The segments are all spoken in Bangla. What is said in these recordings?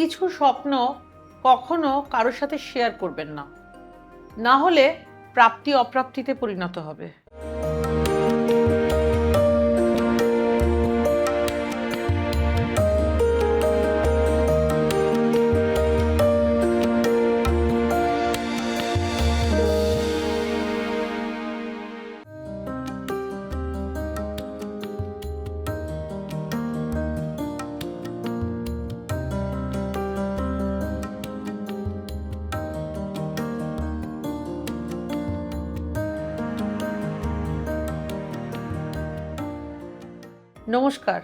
কিছু স্বপ্ন কখনো কারোর সাথে শেয়ার করবেন না। না হলে প্রাপ্তি অপ্রাপ্তিতে পরিণত হবে। নমস্কার,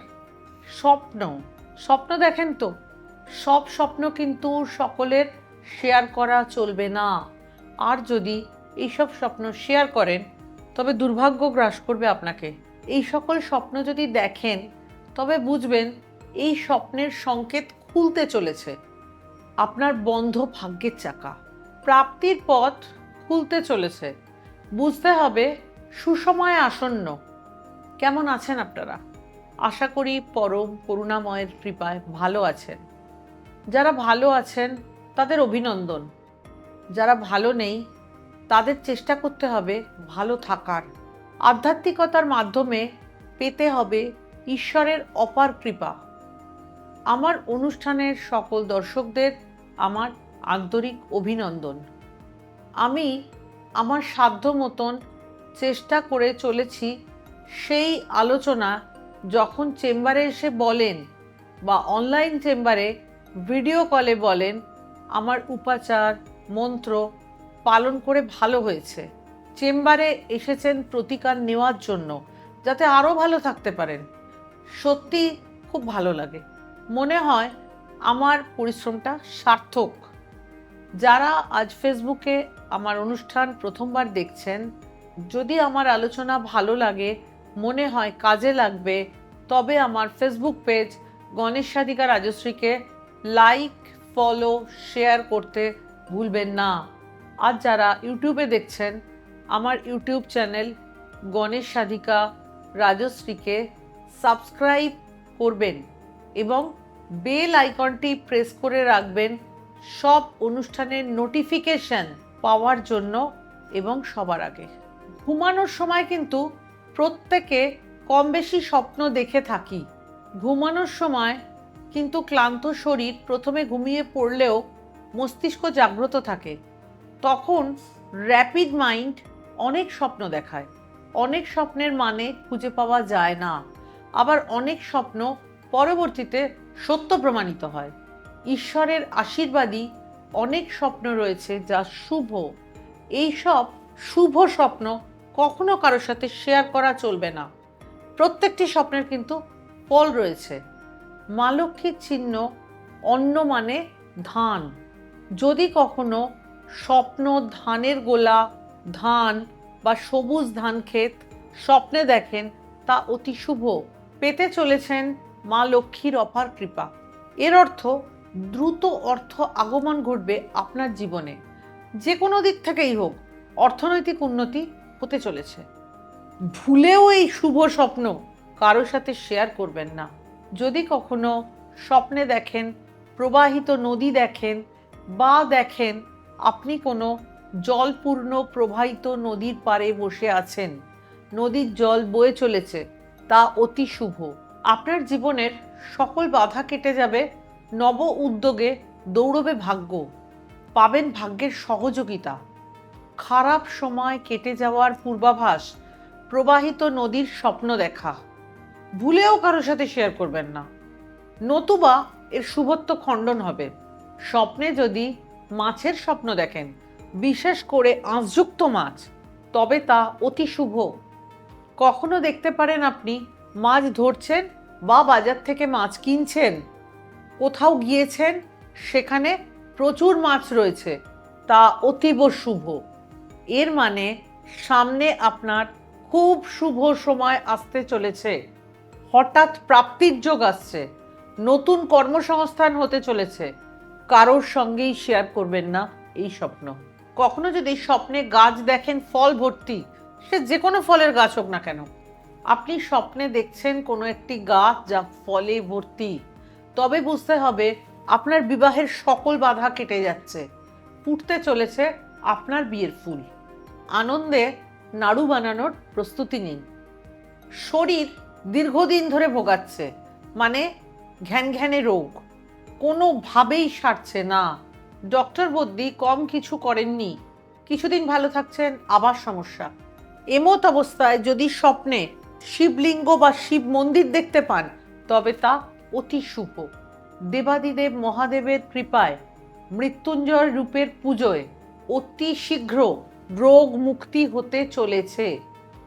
স্বপ্ন স্বপ্ন দেখেন তো? সব স্বপ্ন কিন্তু সকলের শেয়ার করা চলবে না। আর যদি এইসব স্বপ্ন শেয়ার করেন, তবে দুর্ভাগ্য গ্রাস করবে আপনাকে। এই সকল স্বপ্ন যদি দেখেন, তবে বুঝবেন এই স্বপ্নের সংকেত খুলতে চলেছে। আপনার বন্ধ ভাগ্যের চাকা, প্রাপ্তির পথ খুলতে চলেছে। বুঝতে হবে সুসময় আসন্ন। কেমন আছেন আপনারা? আশা করি পরম করুণাময়ের কৃপায় ভালো আছেন। যারা ভালো আছেন, তাদের অভিনন্দন। যারা ভালো নেই, তাদের চেষ্টা করতে হবে ভালো থাকার। আধ্যাত্মিকতার মাধ্যমে পেতে হবে ঈশ্বরের অপার কৃপা। আমার অনুষ্ঠানের সকল দর্শকদের আমার আন্তরিক অভিনন্দন। আমি আমার সাধ্য মতন চেষ্টা করে চলেছি সেই আলোচনা যখন চেম্বারে এসে বলেন বা অনলাইন চেম্বারে ভিডিও কলে বলেন, আমার উপাচার, মন্ত্র পালন করে ভালো হয়েছে। চেম্বারে এসেছেন প্রতিকার নেওয়ার জন্য, যাতে আরও ভালো থাকতে পারেন। সত্যি খুব ভালো লাগে। মনে হয় আমার পরিশ্রমটা সার্থক। যারা আজ ফেসবুকে আমার অনুষ্ঠান প্রথমবার দেখছেন, যদি আমার আলোচনা ভালো লাগে মনে হয় কাজে লাগবে, তবে আমার ফেসবুক পেজ গণেশ সাধিকা রাজশ্রীকে লাইক ফলো শেয়ার করতে ভুলবেন না। আর যারা ইউটিউবে দেখছেন, আমার ইউটিউব চ্যানেল গণেশ সাধিকা রাজশ্রীকে সাবস্ক্রাইব করবেন এবং বেল আইকনটি প্রেস করে রাখবেন। সব অনুষ্ঠানের নোটিফিকেশন পাওয়ার জন্য এবং সবার আগে। ঘুমানোর সময় কিন্তু প্রত্যেকে কম বেশি স্বপ্ন দেখে থাকি। ঘুমানোর সময় কিন্তু ক্লান্ত শরীর প্রথমে ঘুমিয়ে পড়লেও মস্তিষ্ক জাগ্রত থাকে। তখন র্যাপিড মাইন্ড অনেক স্বপ্ন দেখায়। অনেক স্বপ্নের মানে খুঁজে পাওয়া যায় না। আবার অনেক স্বপ্ন পরবর্তীতে সত্য প্রমাণিত হয়। ঈশ্বরের আশীর্বাদী অনেক স্বপ্ন রয়েছে যা শুভ। এই সব শুভ স্বপ্ন কখনো কারোর সাথে শেয়ার করা চলবে না। প্রত্যেকটি স্বপ্নের কিন্তু ফল রয়েছে। মা লক্ষ্মীর চিহ্ন অন্ন মানে ধান। যদি কখনো স্বপ্ন ধানের গোলা, ধান বা সবুজ ধান ক্ষেত স্বপ্নে দেখেন, তা অতি শুভ। পেতে চলেছেন মা লক্ষ্মীর অপার কৃপা। এর অর্থ, দ্রুত অর্থ আগমন ঘটবে আপনার জীবনে। যে কোনো দিক থেকেই হোক, অর্থনৈতিক উন্নতি হতে চলেছে। ভুলেও এই শুভ স্বপ্ন কারোর সাথে শেয়ার করবেন না। যদি কখনো স্বপ্নে দেখেন, প্রবাহিত নদী দেখেন বা দেখেন আপনি কোনো জলপূর্ণ প্রবাহিত নদীর পাড়ে বসে আছেন, নদীর জল বয়ে চলেছে, তা অতি শুভ। আপনার জীবনের সকল বাধা কেটে যাবে, নব উদ্যোগে দৌড়বে ভাগ্য। পাবেন ভাগ্যের সহযোগিতা। খারাপ সময় কেটে যাওয়ার পূর্বাভাস প্রবাহিত নদীর স্বপ্ন দেখা। ভুলেও কারোর সাথে শেয়ার করবেন না। নতুবা এর শুভত্ব খণ্ডন হবে। স্বপ্নে যদি মাছের স্বপ্ন দেখেন, বিশেষ করে আঁশযুক্ত মাছ, তবে তা অতি শুভ। কখনো দেখতে পারেন আপনি মাছ ধরছেন বা বাজার থেকে মাছ কিনছেন, কোথাও গিয়েছেন, সেখানে প্রচুর মাছ রয়েছে, তা অতীব শুভ। এর মানে সামনে আপনার খুব শুভ সময় আসতে চলেছে। হঠাৎ প্রাপ্তির যোগ আসছে। নতুন কর্মসংস্থান হতে চলেছে। কারোর সঙ্গেই শেয়ার করবেন না এই স্বপ্ন। কখনো যদি স্বপ্নে গাছ দেখেন ফল ভর্তি, সে যে কোনো ফলের গাছ হোক না কেন। আপনি স্বপ্নে দেখছেন কোনো একটি গাছ যা ফলে ভর্তি। তবে বুঝতে হবে আপনার বিবাহের সকল বাধা কেটে যাচ্ছে। ফুটতে চলেছে আপনার বিয়ের ফুল। আনন্দে নাড়ু বানানোর প্রস্তুতি নিন। শরীর দীর্ঘদিন ধরে ভোগাচ্ছে মানে ঘ্যান ঘ্যানে রোগ। কোনোভাবেই সারছে না। ডক্টর বদ্যি কম কিছু করেননি। কিছুদিন ভালো থাকছেন, আবার সমস্যা। এমত অবস্থায় যদি স্বপ্নে শিবলিঙ্গ বা শিব মন্দির দেখতে পান, তবে তা অতি শুভ। দেবাদিদেব মহাদেবের কৃপায় মৃত্যুঞ্জয় রূপের পুজোয় অতি শীঘ্র রোগ মুক্তি হতে চলেছে।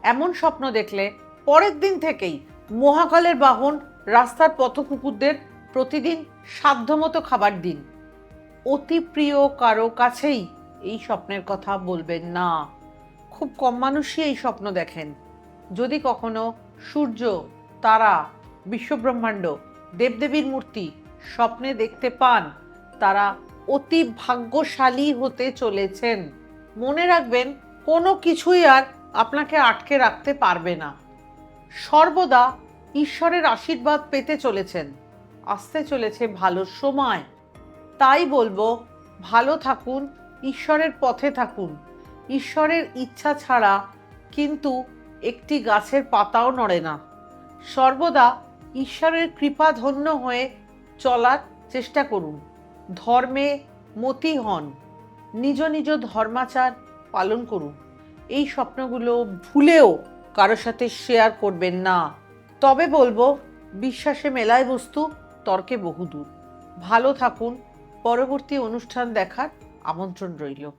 এমন স্বপ্ন দেখলে পরের দিন থেকেই মহাকালের বাহন, রাস্তার পথকুকুরদের প্রতিদিন সাধ্যমতো খাবার দিন। অতি প্রিয় কারও কাছেই এই স্বপ্নের কথা বলবেন না। খুব কম মানুষই এই স্বপ্ন দেখেন। যদি কখনো সূর্য, তারা, বিশ্বব্রহ্মাণ্ড, দেবদেবীর মূর্তি স্বপ্নে দেখতে পান, তারা অতি ভাগ্যশালী হতে চলেছেন। মনে রাখবেন, কোনো কিছুই আর আপনাকে আটকে রাখতে পারবে না। সর্বদা ঈশ্বরের আশীর্বাদ পেতে চলেছেন, আসতে চলেছে ভালো সময়। তাই বলব, ভালো থাকুন, ঈশ্বরের পথে থাকুন। ঈশ্বরের ইচ্ছা ছাড়া কিন্তু একটি গাছের পাতাও নড়ে না। সর্বদা ঈশ্বরের কৃপা ধন্য হয়ে চলার চেষ্টা করুন। ধর্মে মতি হন। নিজ নিজ ধর্মাচার পালন করুন। এই স্বপ্নগুলো ভুলেও কারোর সাথে শেয়ার করবেন না। তবে বলব, বিশ্বাসে মেলায় বস্তু তর্কে বহুদূর। ভালো থাকুন। পরবর্তী অনুষ্ঠান দেখার আমন্ত্রণ রইল।